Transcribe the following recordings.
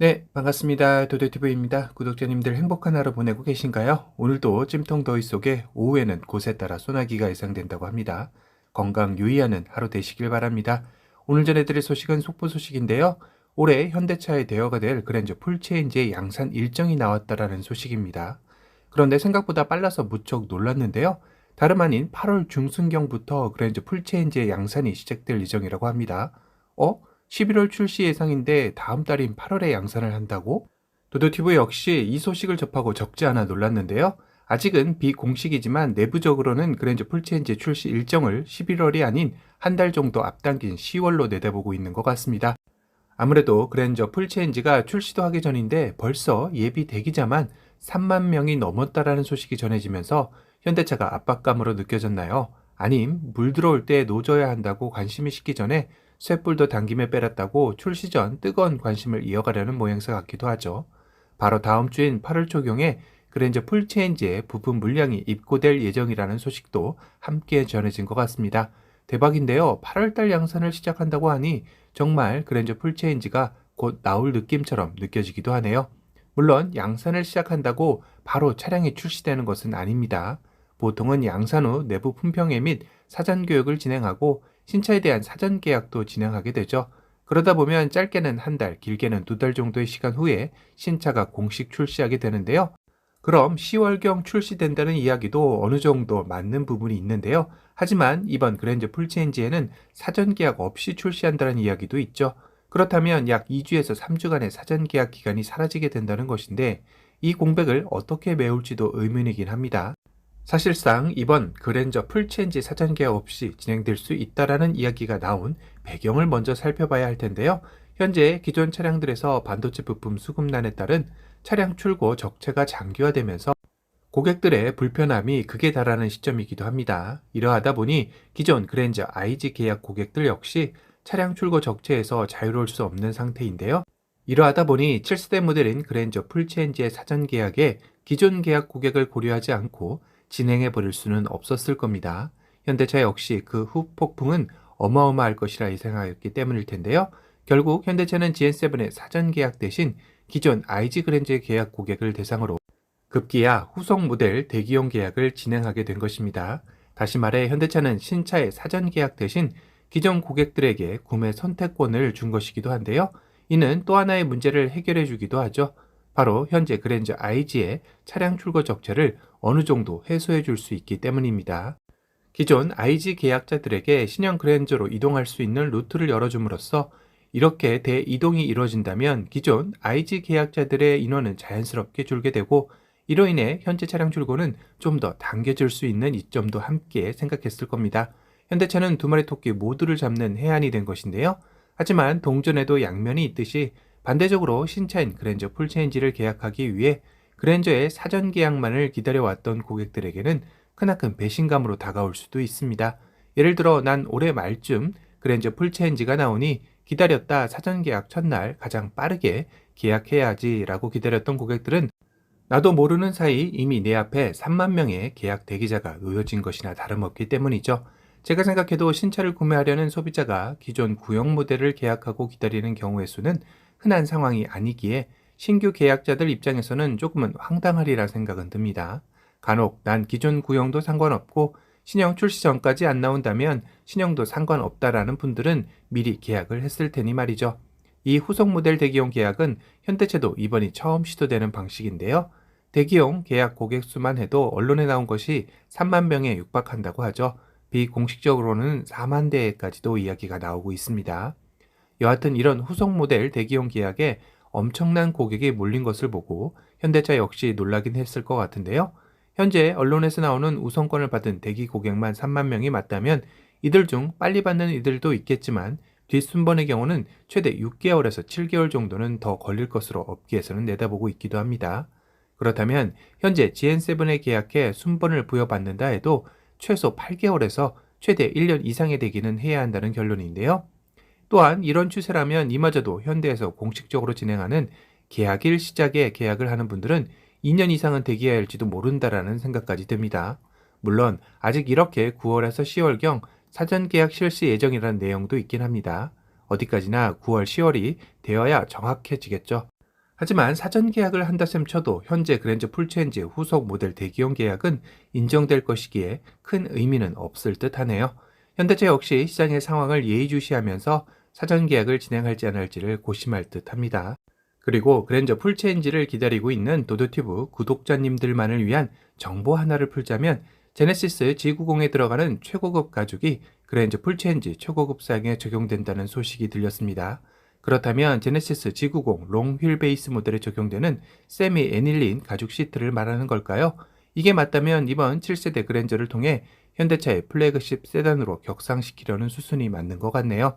네, 반갑습니다. 도도티브입니다. 구독자님들 행복한 하루 보내고 계신가요? 오늘도 찜통 더위 속에 오후에는 곳에 따라 소나기가 예상된다고 합니다. 건강 유의하는 하루 되시길 바랍니다. 오늘 전해드릴 소식은 속보 소식인데요. 올해 현대차의 대여가 될 그랜저 풀체인지의 양산 일정이 나왔다라는 소식입니다. 그런데 생각보다 빨라서 무척 놀랐는데요. 다름 아닌 8월 중순경부터 그랜저 풀체인지의 양산이 시작될 예정이라고 합니다. 어? 11월 출시 예상인데 다음 달인 8월에 양산을 한다고? 도도티브 역시 이 소식을 접하고 적지 않아 놀랐는데요. 아직은 비공식이지만 내부적으로는 그랜저 풀체인지 출시 일정을 11월이 아닌 한 달 정도 앞당긴 10월로 내다보고 있는 것 같습니다. 아무래도 그랜저 풀체인지가 출시도 하기 전인데 벌써 예비 대기자만 3만 명이 넘었다라는 소식이 전해지면서 현대차가 압박감으로 느껴졌나요? 아님 물 들어올 때 노져야 한다고 관심이 식기 전에 쇳불도 당김에 빼랐다고 출시 전 뜨거운 관심을 이어가려는 모양새 같기도 하죠. 바로 다음 주인 8월 초경에 그랜저 풀체인지의 부품 물량이 입고될 예정이라는 소식도 함께 전해진 것 같습니다. 대박인데요. 8월달 양산을 시작한다고 하니 정말 그랜저 풀체인지가 곧 나올 느낌처럼 느껴지기도 하네요. 물론 양산을 시작한다고 바로 차량이 출시되는 것은 아닙니다. 보통은 양산 후 내부 품평회 및 사전 교육을 진행하고 신차에 대한 사전 계약도 진행하게 되죠. 그러다 보면 짧게는 한 달, 길게는 두 달 정도의 시간 후에 신차가 공식 출시하게 되는데요. 그럼 10월경 출시된다는 이야기도 어느 정도 맞는 부분이 있는데요. 하지만 이번 그랜저 풀체인지에는 사전 계약 없이 출시한다는 이야기도 있죠. 그렇다면 약 2주에서 3주간의 사전 계약 기간이 사라지게 된다는 것인데 이 공백을 어떻게 메울지도 의문이긴 합니다. 사실상 이번 그랜저 풀체인지 사전 계약 없이 진행될 수 있다라는 이야기가 나온 배경을 먼저 살펴봐야 할 텐데요. 현재 기존 차량들에서 반도체 부품 수급난에 따른 차량 출고 적체가 장기화되면서 고객들의 불편함이 극에 달하는 시점이기도 합니다. 이러하다 보니 기존 그랜저 IG 계약 고객들 역시 차량 출고 적체에서 자유로울 수 없는 상태인데요. 이러하다 보니 7세대 모델인 그랜저 풀체인지의 사전 계약에 기존 계약 고객을 고려하지 않고 진행해 버릴 수는 없었을 겁니다. 현대차 역시 그 후폭풍은 어마어마할 것이라 예상하였기 때문일 텐데요. 결국 현대차는 GN7의 사전 계약 대신 기존 IG 그랜저의 계약 고객을 대상으로 급기야 후속 모델 대기용 계약을 진행하게 된 것입니다. 다시 말해 현대차는 신차의 사전 계약 대신 기존 고객들에게 구매 선택권을 준 것이기도 한데요. 이는 또 하나의 문제를 해결해 주기도 하죠. 바로 현재 그랜저 IG의 차량 출고 적체를 어느 정도 해소해 줄 수 있기 때문입니다. 기존 IG 계약자들에게 신형 그랜저로 이동할 수 있는 루트를 열어줌으로써 이렇게 대이동이 이루어진다면 기존 IG 계약자들의 인원은 자연스럽게 줄게 되고 이로 인해 현재 차량 출고는 좀 더 당겨질 수 있는 이점도 함께 생각했을 겁니다. 현대차는 두 마리 토끼 모두를 잡는 해안이 된 것인데요. 하지만 동전에도 양면이 있듯이 반대적으로 신차인 그랜저 풀체인지를 계약하기 위해 그랜저의 사전 계약만을 기다려왔던 고객들에게는 크나큰 배신감으로 다가올 수도 있습니다. 예를 들어 난 올해 말쯤 그랜저 풀체인지가 나오니 기다렸다 사전 계약 첫날 가장 빠르게 계약해야지 라고 기다렸던 고객들은 나도 모르는 사이 이미 내 앞에 3만 명의 계약 대기자가 놓여진 것이나 다름없기 때문이죠. 제가 생각해도 신차를 구매하려는 소비자가 기존 구형 모델을 계약하고 기다리는 경우의 수는 흔한 상황이 아니기에 신규 계약자들 입장에서는 조금은 황당하리라 생각은 듭니다. 간혹 난 기존 구형도 상관없고 신형 출시 전까지 안 나온다면 신형도 상관없다라는 분들은 미리 계약을 했을 테니 말이죠. 이 후속 모델 대기용 계약은 현대차도 이번이 처음 시도되는 방식인데요. 대기용 계약 고객 수만 해도 언론에 나온 것이 3만 명에 육박한다고 하죠. 비공식적으로는 4만 대까지도 이야기가 나오고 있습니다. 여하튼 이런 후속 모델 대기용 계약에 엄청난 고객이 몰린 것을 보고 현대차 역시 놀라긴 했을 것 같은데요. 현재 언론에서 나오는 우선권을 받은 대기 고객만 3만 명이 맞다면 이들 중 빨리 받는 이들도 있겠지만 뒷순번의 경우는 최대 6개월에서 7개월 정도는 더 걸릴 것으로 업계에서는 내다보고 있기도 합니다. 그렇다면 현재 GN7에 계약해 순번을 부여받는다 해도 최소 8개월에서 최대 1년 이상의 대기는 해야 한다는 결론인데요. 또한 이런 추세라면 이마저도 현대에서 공식적으로 진행하는 계약일 시작에 계약을 하는 분들은 2년 이상은 대기해야 할지도 모른다라는 생각까지 듭니다. 물론 아직 이렇게 9월에서 10월경 사전 계약 실시 예정이라는 내용도 있긴 합니다. 어디까지나 9월, 10월이 되어야 정확해지겠죠. 하지만 사전 계약을 한다셈 쳐도 현재 그랜저 풀체인지 후속 모델 대기용 계약은 인정될 것이기에 큰 의미는 없을 듯 하네요. 현대차 역시 시장의 상황을 예의주시하면서 사전 계약을 진행할지 안 할지를 고심할 듯 합니다. 그리고 그랜저 풀체인지를 기다리고 있는 도도튜브 구독자님들만을 위한 정보 하나를 풀자면 제네시스 G90에 들어가는 최고급 가죽이 그랜저 풀체인지 최고급상에 적용된다는 소식이 들렸습니다. 그렇다면 제네시스 G90 롱 휠 베이스 모델에 적용되는 세미 애닐린 가죽 시트를 말하는 걸까요? 이게 맞다면 이번 7세대 그랜저를 통해 현대차의 플래그십 세단으로 격상시키려는 수순이 맞는 것 같네요.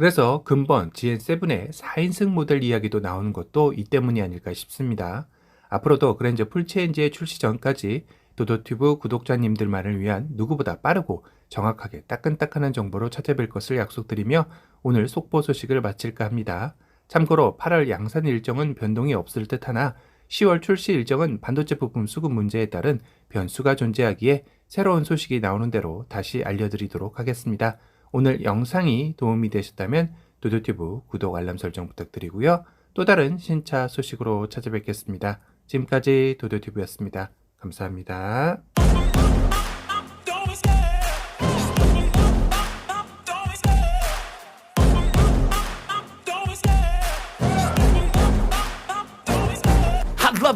그래서 근본 GN7의 4인승 모델 이야기도 나오는 것도 이 때문이 아닐까 싶습니다. 앞으로도 그랜저 풀체인지의 출시 전까지 도도튜브 구독자님들만을 위한 누구보다 빠르고 정확하게 따끈따끈한 정보로 찾아뵐 것을 약속드리며 오늘 속보 소식을 마칠까 합니다. 참고로 8월 양산 일정은 변동이 없을 듯 하나 10월 출시 일정은 반도체 부품 수급 문제에 따른 변수가 존재하기에 새로운 소식이 나오는 대로 다시 알려드리도록 하겠습니다. 오늘 영상이 도움이 되셨다면 도도튜브 구독 알람 설정 부탁드리고요. 또 다른 신차 소식으로 찾아뵙겠습니다. 지금까지 도도튜브였습니다. 감사합니다.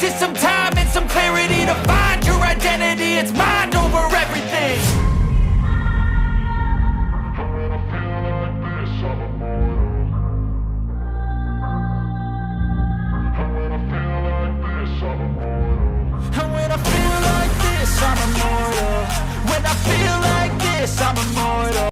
takes is some time and some clarity to find your identity. It's mind over everything. And when I feel like this, I'm immortal. When I feel like this, I'm immortal.